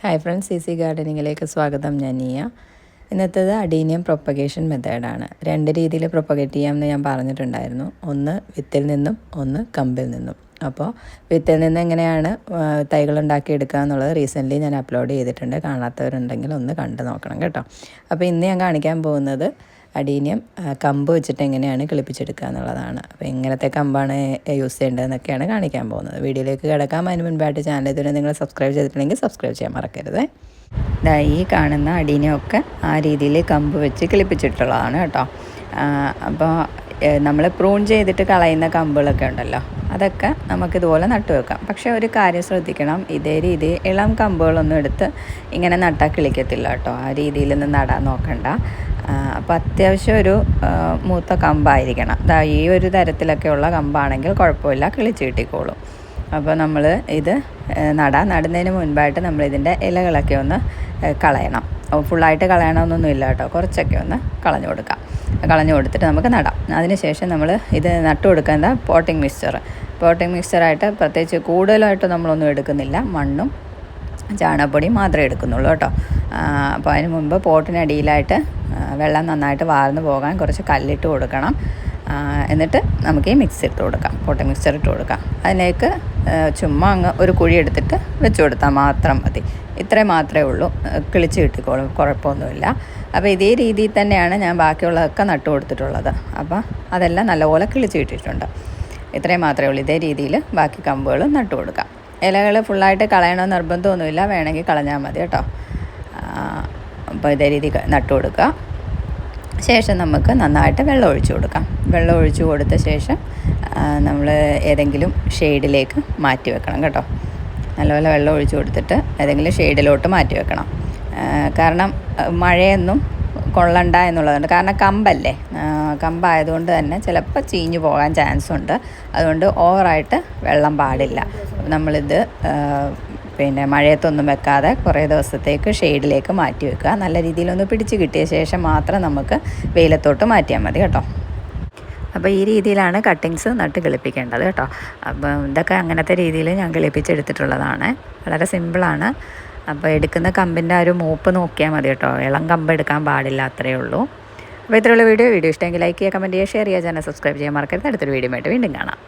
Hi friends C C ഗാർഡനിങ്ങിലേക്ക് സ്വാഗതം. ഞാൻ നീയ. ഇന്നത്തേത് അഡീനിയം പ്രൊപ്പഗേഷൻ മെത്തേഡാണ് രണ്ട് രീതിയിൽ പ്രൊപ്പഗേറ്റ് ചെയ്യാമെന്ന് ഞാൻ പറഞ്ഞിട്ടുണ്ടായിരുന്നു. ഒന്ന് വിത്തിൽ നിന്നും ഒന്ന് കമ്പിൽ നിന്നും. അപ്പോൾ വിത്തിൽ നിന്ന് എങ്ങനെയാണ് തൈകൾ ഉണ്ടാക്കിയെടുക്കുക എന്നുള്ളത് റീസെന്റ്ലി ഞാൻ അപ്ലോഡ് ചെയ്തിട്ടുണ്ട്. കാണാത്തവരുണ്ടെങ്കിൽ ഒന്ന് കണ്ടു നോക്കണം കേട്ടോ. അപ്പോൾ ഇന്ന് ഞാൻ കാണിക്കാൻ പോകുന്നത് അടീനിയം കമ്പ് വെച്ചിട്ട് എങ്ങനെയാണ് കിളിപ്പിച്ചെടുക്കുക എന്നുള്ളതാണ്. അപ്പോൾ എങ്ങനത്തെ കമ്പാണ് യൂസ് ചെയ്യേണ്ടതെന്നൊക്കെയാണ് കാണിക്കാൻ പോകുന്നത്. വീഡിയോയിലേക്ക് കിടക്കാം അതിന് മുൻപായിട്ട് ചാനൽ ഇതുവരെ നിങ്ങൾ സബ്സ്ക്രൈബ് ചെയ്തിട്ടുണ്ടെങ്കിൽ സബ്സ്ക്രൈബ് ചെയ്യാൻ മറക്കരുത്. ഈ കാണുന്ന അടീനിയമൊക്കെ ആ രീതിയിൽ കമ്പ് വെച്ച് കിളിപ്പിച്ചിട്ടുള്ളതാണ് കേട്ടോ. അപ്പോൾ നമ്മൾ പ്രൂൺ ചെയ്തിട്ട് കളയുന്ന കമ്പുകളൊക്കെ ഉണ്ടല്ലോ അതൊക്കെ നമുക്കിതുപോലെ നട്ടു വെക്കാം. പക്ഷേ ഒരു കാര്യം ശ്രദ്ധിക്കണം ഇതേ രീതി ഇളം കമ്പുകളൊന്നും എടുത്ത് ഇങ്ങനെ നട്ടാൽ കിളിക്കത്തില്ല കേട്ടോ. ആ രീതിയിലൊന്നും നടാൻ നോക്കണ്ട. അപ്പോൾ അത്യാവശ്യം ഒരു മൂത്ത കമ്പായിരിക്കണം. അതാ ഈ ഒരു തരത്തിലൊക്കെയുള്ള കമ്പാണെങ്കിൽ കുഴപ്പമില്ല. കിളിച്ച് കിട്ടിക്കോളും. അപ്പോൾ നമ്മൾ ഇത് നടാൻ നടുന്നതിന് മുൻപായിട്ട് നമ്മൾ ഇതിന്റെ ഇലകളൊക്കെ ഒന്ന് കളയണം. ഫുള്ളായിട്ട് കളയണമെന്നൊന്നും ഇല്ല കേട്ടോ. കുറച്ചൊക്കെ ഒന്ന് കളഞ്ഞു കൊടുക്കാം. കളഞ്ഞു കൊടുത്തിട്ട് നമുക്ക് നടാം. അതിനുശേഷം നമ്മൾ ഇത് നട്ടു കൊടുക്കേണ്ട പോട്ടിംഗ് മിക്സ്ചർ. പോട്ടിംഗ് മിക്സ്ചറായിട്ട് പ്രത്യേകിച്ച് കൂടുതലായിട്ട് നമ്മളൊന്നും എടുക്കുന്നില്ല. മണ്ണും ചാണകപ്പൊടിയും മാത്രമേ എടുക്കുന്നുള്ളൂ കേട്ടോ. അപ്പോൾ അതിന് മുമ്പ് പോട്ടിനടിയിലായിട്ട് വെള്ളം നന്നായിട്ട് വാർന്നു പോകാൻ കുറച്ച് കല്ലിട്ട് കൊടുക്കണം. എന്നിട്ട് നമുക്ക് ഈ മിക്സ് ഇട്ട് കൊടുക്കാം. പോട്ട മിക്സർ ഇട്ട് കൊടുക്കാം. അതിലേക്ക് ചുമ്മാ അങ്ങ് ഒരു കുഴി എടുത്തിട്ട് വെച്ച് കൊടുത്താൽ മാത്രം മതി. ഇത്രേ മാത്രമേ ഉള്ളൂ. കിളിച്ച് കിട്ടിക്കോളും കുഴപ്പമൊന്നുമില്ല. അപ്പോൾ ഇതേ രീതിയിൽ തന്നെയാണ് ഞാൻ ബാക്കിയുള്ളതൊക്കെ നട്ടു കൊടുത്തിട്ടുള്ളത്. അപ്പോൾ അതെല്ലാം നല്ലപോലെ കിളിച്ച് കിട്ടിയിട്ടുണ്ട്. ഇത്രയും മാത്രമേ ഉള്ളൂ. ഇതേ രീതിയിൽ ബാക്കി കമ്പുകൾ നട്ടു കൊടുക്കാം. ഇലകൾ ഫുള്ളായിട്ട് കളയണമെന്ന് നിർബന്ധമൊന്നുമില്ല. വേണമെങ്കിൽ കളഞ്ഞാൽ മതി കേട്ടോ. അപ്പോൾ ഇതേ രീതി നട്ടു കൊടുക്കുക. ശേഷം നമുക്ക് നന്നായിട്ട് വെള്ളം ഒഴിച്ചു കൊടുക്കാം. വെള്ളം ഒഴിച്ചു കൊടുത്ത ശേഷം നമ്മൾ ഏതെങ്കിലും ഷെയ്ഡിലേക്ക് മാറ്റി വെക്കണം കേട്ടോ. നല്ലപോലെ വെള്ളം ഒഴിച്ചു കൊടുത്തിട്ട് ഏതെങ്കിലും ഷെയ്ഡിലോട്ട് മാറ്റി വെക്കണം. കാരണം മഴയൊന്നും കൊള്ളണ്ട എന്നുള്ളതുകൊണ്ട് കാരണം കമ്പല്ലേ? കമ്പായതുകൊണ്ട് തന്നെ ചിലപ്പോൾ ചീഞ്ഞു പോകാൻ ചാൻസ് ഉണ്ട്. അതുകൊണ്ട് ഓവറായിട്ട് വെള്ളം പാടില്ല. നമ്മളിത് പിന്നെ മഴയത്തൊന്നും വെക്കാതെ കുറേ ദിവസത്തേക്ക് ഷെയ്ഡിലേക്ക് മാറ്റി വെക്കുക. നല്ല രീതിയിലൊന്ന് പിടിച്ച് കിട്ടിയ ശേഷം മാത്രം നമുക്ക് വെയിലത്തോട്ട് മാറ്റിയാൽ മതി കേട്ടോ. അപ്പോൾ ഈ രീതിയിലാണ് കട്ടിങ്സ് നട്ട് കിളിപ്പിക്കേണ്ടത് കേട്ടോ. അപ്പം ഇതൊക്കെ അങ്ങനത്തെ രീതിയിൽ ഞാൻ കിളിപ്പിച്ചെടുത്തിട്ടുള്ളതാണ്. വളരെ സിമ്പിളാണ് അപ്പോൾ എടുക്കുന്ന കമ്പിന്റെ ആ ഒരു മൂപ്പ് നോക്കിയാൽ മതി കേട്ടോ. ഇളം കമ്പ് എടുക്കാൻ പാടില്ല അത്രയേ ഉള്ളൂ. അപ്പോൾ ഇത്രയുള്ള വീഡിയോ വീഡിയോ ഇഷ്ടമെങ്കിൽ ലൈക്ക് ചെയ്യുക കമന്റ് ചെയ്യുക ഷെയർ ചെയ്യുക ചാനൽ സബ്സ്ക്രൈബ് ചെയ്യാൻ മറക്കരുത്. അടുത്തൊരു വീഡിയോ ആയിട്ട് വീണ്ടും കാണാം.